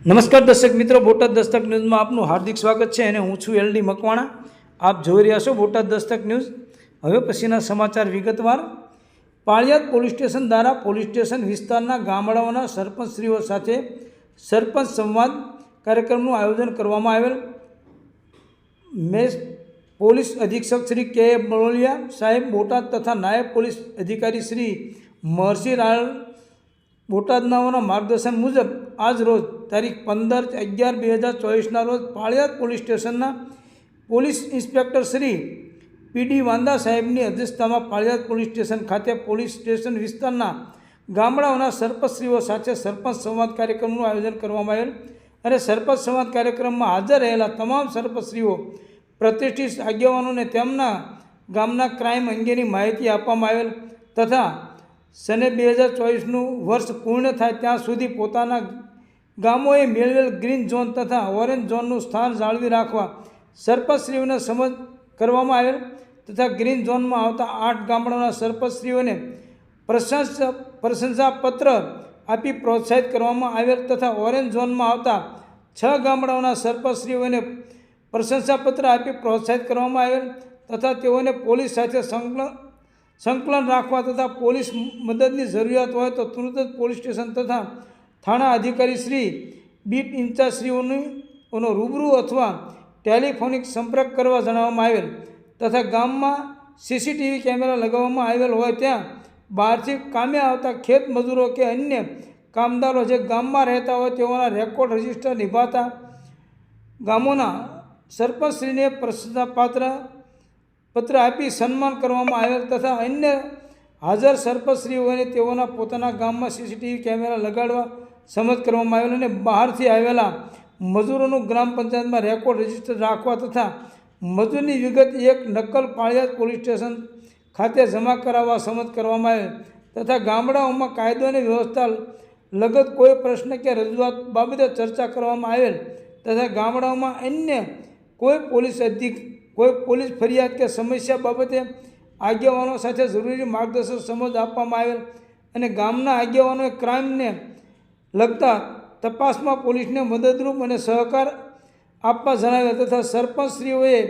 નમસ્કાર દર્શક મિત્રો, બોટાદ દસ્તક ન્યૂઝમાં આપનું હાર્દિક સ્વાગત છે અને હું છું એલડી મકવાણા. આપ જોઈ રહ્યા છો બોટાદ દસ્તક ન્યૂઝ. હવે પછીના સમાચાર વિગતવાર. પાળિયાદ પોલીસ સ્ટેશન દ્વારા પોલીસ સ્ટેશન વિસ્તારના ગામડાઓના સરપંચશ્રીઓ સાથે સરપંચ સંવાદ કાર્યક્રમનું આયોજન કરવામાં આવેલ. મેસ પોલીસ અધિક્ષક શ્રી કે બરોલિયા સાહેબ, બોટાદ તથા નાયબ પોલીસ અધિકારી શ્રી મહર્ષિ રાળ બોટાદનાઓના માર્ગદર્શન મુજબ આજ રોજ તારીખ પંદર અગિયાર બે હજાર ચોવીસના રોજ પાળિયાદ પોલીસ સ્ટેશનના police inspector Shri PD Vanda સાહેબની અધ્યક્ષતામાં પાળિયાદ પોલીસ સ્ટેશન ખાતે પોલીસ સ્ટેશન વિસ્તારના ગામડાઓના સરપંચશ્રીઓ સાથે સરપંચ સંવાદ કાર્યક્રમનું આયોજન કરવામાં આવેલ અને સરપંચ સંવાદ કાર્યક્રમમાં હાજર રહેલા તમામ સરપંચશ્રીઓ, પ્રતિષ્ઠિત આગેવાનોને તેમના ગામના ક્રાઇમ અંગેની માહિતી આપવામાં આવેલ તથા સને બે હજાર ચોવીસનું વર્ષ પૂર્ણ થાય ત્યાં સુધી પોતાના ગામોએ મેળવેલ ગ્રીન ઝોન તથા ઓરેન્જ ઝોનનું સ્થાન જાળવી રાખવા સરપંચશ્રીઓને સમજ કરવામાં આવેલ તથા ગ્રીન ઝોનમાં આવતા આઠ ગામડાઓના સરપંચશ્રીઓને પ્રશંસા પ્રશંસાપત્ર આપી પ્રોત્સાહિત કરવામાં આવેલ તથા ઓરેન્જ ઝોનમાં આવતા છ ગામડાઓના સરપંચશ્રીઓને પ્રશંસાપત્ર આપી પ્રોત્સાહિત કરવામાં આવેલ તથા તેઓને પોલીસ સાથે સંકલન સંકલન રાખવા તથા પોલીસ મદદની જરૂરિયાત હોય તો તુરંત જ પોલીસ સ્ટેશન તથા થાણા અધિકારી શ્રી બીટ ઇન્ચાર્જશ્રીઓની ઓનો રૂબરૂ અથવા ટેલિફોનિક સંપર્ક કરવા જણાવવામાં આવેલ તથા ગામમાં સીસીટીવી કેમેરા લગાવવામાં આવેલ હોય ત્યાં બહારથી કામે આવતા ખેત મજૂરો કે અન્ય કામદારો જે ગામમાં રહેતા હોય તેઓના રેકોર્ડ રજિસ્ટર નિભાતા ગામોના સરપંચશ્રીને પ્રશંસાપાત્ર પત્ર આપી સન્માન કરવામાં આવેલ તથા અન્ય હાજર સરપંચશ્રીઓને તેઓના પોતાના ગામમાં સીસીટીવી કેમેરા લગાડવા સમજ કરવામાં આવેલ અને બહારથી આવેલા મજૂરોનું ગ્રામ પંચાયતમાં રેકોર્ડ રજિસ્ટર રાખવા તથા મજૂરની વિગત એક નકલ પાળિયાદ પોલીસ સ્ટેશન ખાતે જમા કરાવવા સમજ કરવામાં આવેલ તથા ગામડાઓમાં કાયદો અને વ્યવસ્થા લગત કોઈ પ્રશ્ન કે રજૂઆત બાબતે ચર્ચા કરવામાં આવેલ તથા ગામડાઓમાં અન્ય કોઈ પોલીસ અધિક, કોઈ પોલીસ ફરિયાદ કે સમસ્યા બાબતે આગેવાનો સાથે જરૂરી માર્ગદર્શન સમજ આપવામાં આવેલ અને ગામના આગેવાનોએ ક્રાઇમને લગતા તપાસમાં પોલીસને મદદરૂપ અને સહકાર આપવા જણાવ્યા તથા સરપંચશ્રીઓએ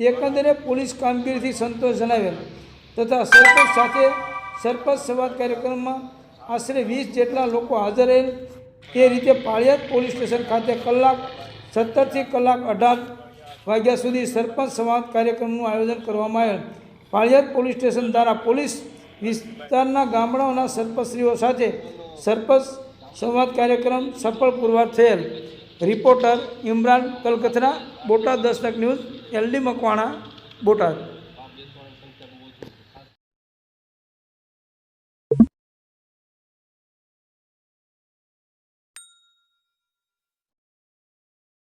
એકંદરે પોલીસ કામગીરીથી સંતોષ જણાવ્યા તથા સરપંચ સાથે સરપંચ સંવાદ કાર્યક્રમમાં આશરે વીસ જેટલા લોકો હાજર રહેલ એ રીતે પાળિયાદ પોલીસ સ્ટેશન ખાતે કલાક સત્તરથી કલાક અઢાર વાગ્યા સુધી સરપંચ સંવાદ કાર્યક્રમનું આયોજન કરવામાં આવેલ. પાળિયાદ પોલીસ સ્ટેશન દ્વારા પોલીસ વિસ્તારના ગામડાઓના સરપંચશ્રીઓ સાથે સરપંચ સંવાદ કાર્યક્રમ સફળ પુરવાર થયેલ. Reporter Imran Kalkathara Botad Dastak news LD Makwana Botad.